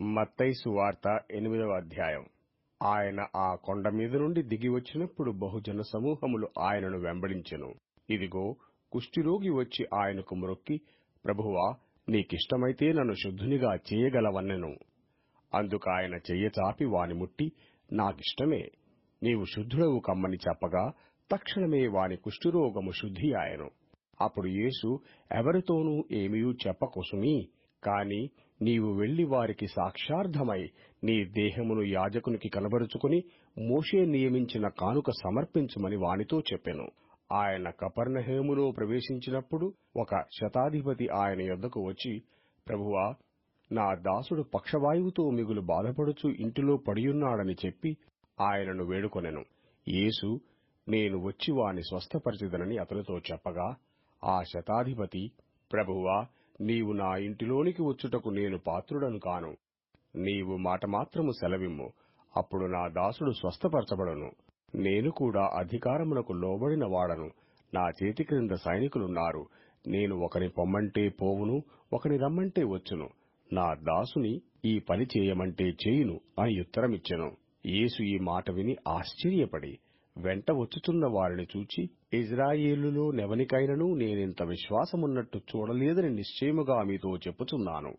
మత్తైసు వార్త ఎనిమిదవ అధ్యాయం. ఆయన ఆ కొండ మీద నుండి దిగి వచ్చినప్పుడు బహుజన సమూహములు ఆయనను వెంబడించెను. ఇదిగో కుష్ఠిరోగి వచ్చి ఆయనకు మొక్కి ప్రభువా నీకిష్టమైతే నన్ను శుద్ధునిగా చేయగలవన్నెను. అందుకాయన చెయ్య చాపి వాని ముట్టి నాకిష్టమే నీవు శుద్ధుడవు కమ్మని చెప్పగా తక్షణమే వాని కుష్ఠురోగము శుద్ధి ఆయను అప్పుడు యేసు ఎవరితోనూ ఏమీ చెప్పకొసుమి కాని నీవు వెళ్ళి వారికి సాక్షార్థమై నీ దేహమును యాజకునికి కనబరుచుకుని మోషే నియమించిన కానుక సమర్పించమని వానితో చెప్పెను. ఆయన కపర్ణహేములో ప్రవేశించినప్పుడు ఒక శతాధిపతి ఆయన యొద్దకు వచ్చి ప్రభువా నా దాసుడు పక్షవాయువుతో మిగులు బాధపడుచు ఇంటిలో పడియున్నాడని చెప్పి ఆయనను వేడుకొనెను. యేసు నేను వచ్చి వాని స్వస్థపరిచిదనని అతనితో చెప్పగా ఆ శతాధిపతి ప్రభువా నీవు నా ఇంటిలోనికి వచ్చుటకు నేను పాత్రుడను కాను. నీవు మాట మాత్రము సెలవిమ్ము. అప్పుడు నా దాసుడు స్వస్థపరచబడును. నేను కూడా అధికారమునకు లోబడిన వాడను. నా చేతి క్రింద సైనికులున్నారు. నేను ఒకని పొమ్మంటే పోవును ఒకని రమ్మంటే వచ్చును. నా దాసుని ఈ పని చేయమంటే చేయును అని ఉత్తరమిచ్చెను. యేసు ఈ మాట విని ఆశ్చర్యపడి వెంట వచ్చుచున్న వారిని చూచి ఇజ్రాయేలులో నెవనికైనను నేనింత విశ్వాసమున్నట్టు చూడలేదని నిశ్చయముగా మీతో చెప్పుచున్నాను.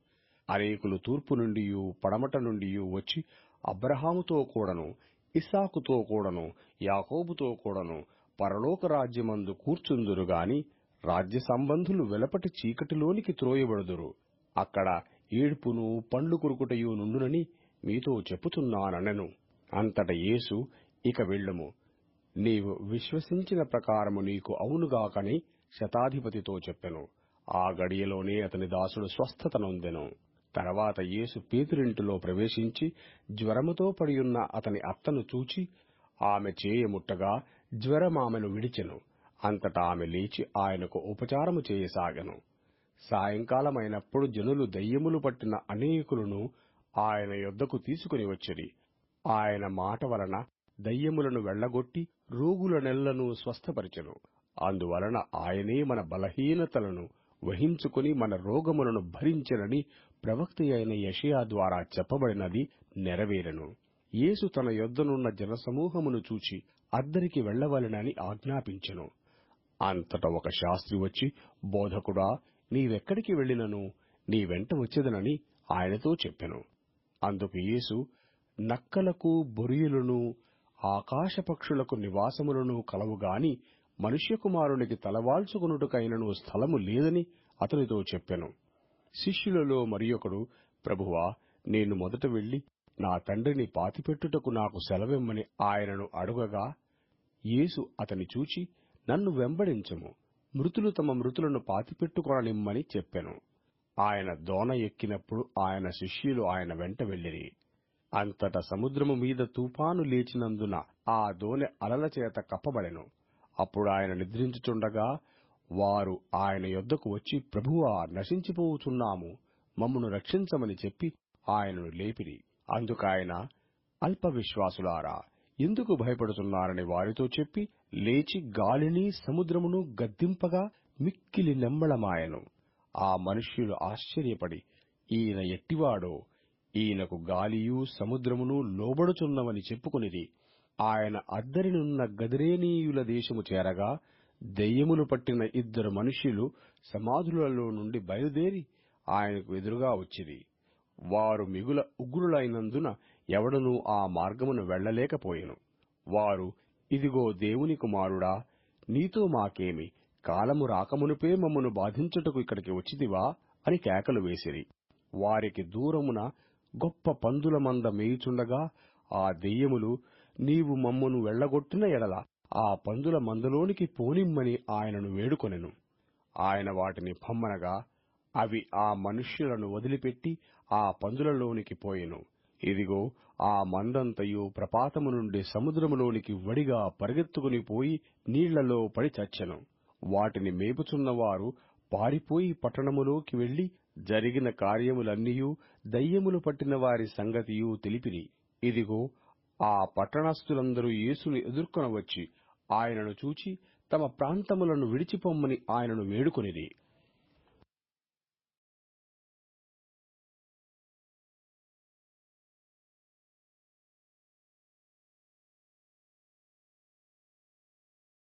అనేకులు తూర్పు నుండియు పడమట నుండియు వచ్చి అబ్రహాముతో కూడను ఇస్సాకుతో కూడను యాకోబుతో కూడను పరలోక రాజ్యమందు కూర్చుందురు గాని రాజ్య సంబంధులు వెలపటి చీకటిలోనికి త్రోయబడుదురు. అక్కడ ఏడుపును పండ్లు కురుకుటయు నుండునని మీతో చెప్పుచున్నాననెను. అంతట యేసు ఇక వెళ్ళుము. నీవు విశ్వసించిన ప్రకారము నీకు అవునుగాకని శతాధిపతితో చెప్పెను. ఆ గడియలోనే అతని దాసుడు స్వస్థతనొందెను తర్వాత యేసు పేతురింటిలో ప్రవేశించి జ్వరముతో పడియున్న అతని అత్తను చూచి ఆమె చేయముట్టగా జ్వరమామెను విడిచెను. అంతటా ఆమె లేచి ఆయనకు ఉపచారము చేయసాగెను. సాయంకాలమైనప్పుడు జనులు దయ్యములు పట్టిన అనేకులను ఆయన యొద్దకు తీసుకుని వచ్చిరి. ఆయన మాట వలన దయ్యములను వెళ్ళగొట్టి రోగులనెల్లను స్వస్థపరిచెను. అందువలన ఆయనే మన బలహీనతలను వహించుకుని మన రోగములను భరించెనని ప్రవక్త అయిన యషయా ద్వారా చెప్పబడినది నెరవేరెను. యేసు తన యొద్దనున్న జనసమూహమును చూచి అద్దరికి వెళ్ళవలెనని ఆజ్ఞాపించెను. అంతట ఒక శాస్త్రి వచ్చి బోధకుడా నీవెక్కడికి వెళ్ళినను? నీ వెంట వచ్చేదనని ఆయనతో చెప్పెను. అందుకు యేసు నక్కలకు బొరియలను ఆకాశపక్షులకు నివాసములను కలవుగాని మనుష్యకుమారునికి తలవాల్చుకునుటకైనను స్థలము లేదని అతనితో చెప్పెను. శిష్యులలో మరియొకడు ప్రభువా నేను మొదట వెళ్ళి నా తండ్రిని పాతిపెట్టుటకు నాకు సెలవిమ్మని ఆయనను అడుగగా యేసు అతని చూచి నన్ను వెంబడించము. మృతులు తమ మృతులను పాతిపెట్టుకొననిమ్మని చెప్పెను. ఆయన దోన ఎక్కినప్పుడు ఆయన శిష్యులు ఆయన వెంట వెళ్ళిరి. అంతట సముద్రము మీద తుఫాను లేచినందున ఆ దోనె అలల చేత కప్పబడెను. అప్పుడు ఆయన నిద్రించుచుండగా వారు ఆయన యొద్దకు వచ్చి ప్రభువా నశించిపోవుచున్నాము మమ్మను రక్షించమని చెప్పి ఆయనను లేపిరి. అందుకాయన అల్ప విశ్వాసులారా ఎందుకు భయపడుతున్నారని వారితో చెప్పి లేచి గాలిని సముద్రమును గద్దింపగా మిక్కిలి నెమ్మళమాయను ఆ మనుష్యులు ఆశ్చర్యపడి ఈయన ఎట్టివాడో ఈయనకు గాలియు సముద్రమును లోబడుచున్నవని చెప్పుకునిది ఆయన అద్దరినున్న గదిరేనీయుల దేశము చేరగా దెయ్యములు పట్టిన ఇద్దరు మనుష్యులు సమాధులలో నుండి బయలుదేరి ఆయనకు ఎదురుగా వచ్చిరి. వారు మిగుల ఉగ్రులైనందున ఎవడనూ ఆ మార్గమును వెళ్ళలేకపోయెను వారు ఇదిగో దేవుని కుమారుడా నీతో మాకేమి? కాలము రాకమునుపే మమ్మను బాధించుటకు ఇక్కడికి వచ్చిదివా? అని కేకలు వేసిరి. వారికి దూరమున గొప్ప పందుల మంద మేయుచుండగా ఆ దెయ్యములు నీవు మమ్మను వెళ్ళగొట్టిన ఎడల ఆ పందుల మందలోనికి పోనిమ్మని ఆయనను వేడుకొనెను. ఆయన వాటిని పొమ్మనగా అవి ఆ మనుష్యులను వదిలిపెట్టి ఆ పందులలోనికి పోయెను. ఇదిగో ఆ మందంతయు ప్రపాతము నుండి సముద్రములోనికి వడిగా పరిగెత్తుకుని పోయి నీళ్ళలో పడి చచ్చెను. వాటిని మేపుచున్నవారు పారిపోయి పట్టణములోకి వెళ్ళి జరిగిన కార్యములన్నీయూ దయ్యములు పట్టిన వారి సంగతియూ తెలిపిరి. ఇదిగో ఆ పట్టణస్థులందరూ యేసును ఎదుర్కొనవచ్చి ఆయనను చూచి తమ ప్రాంతములను విడిచిపొమ్మని ఆయనను వేడుకొనిరి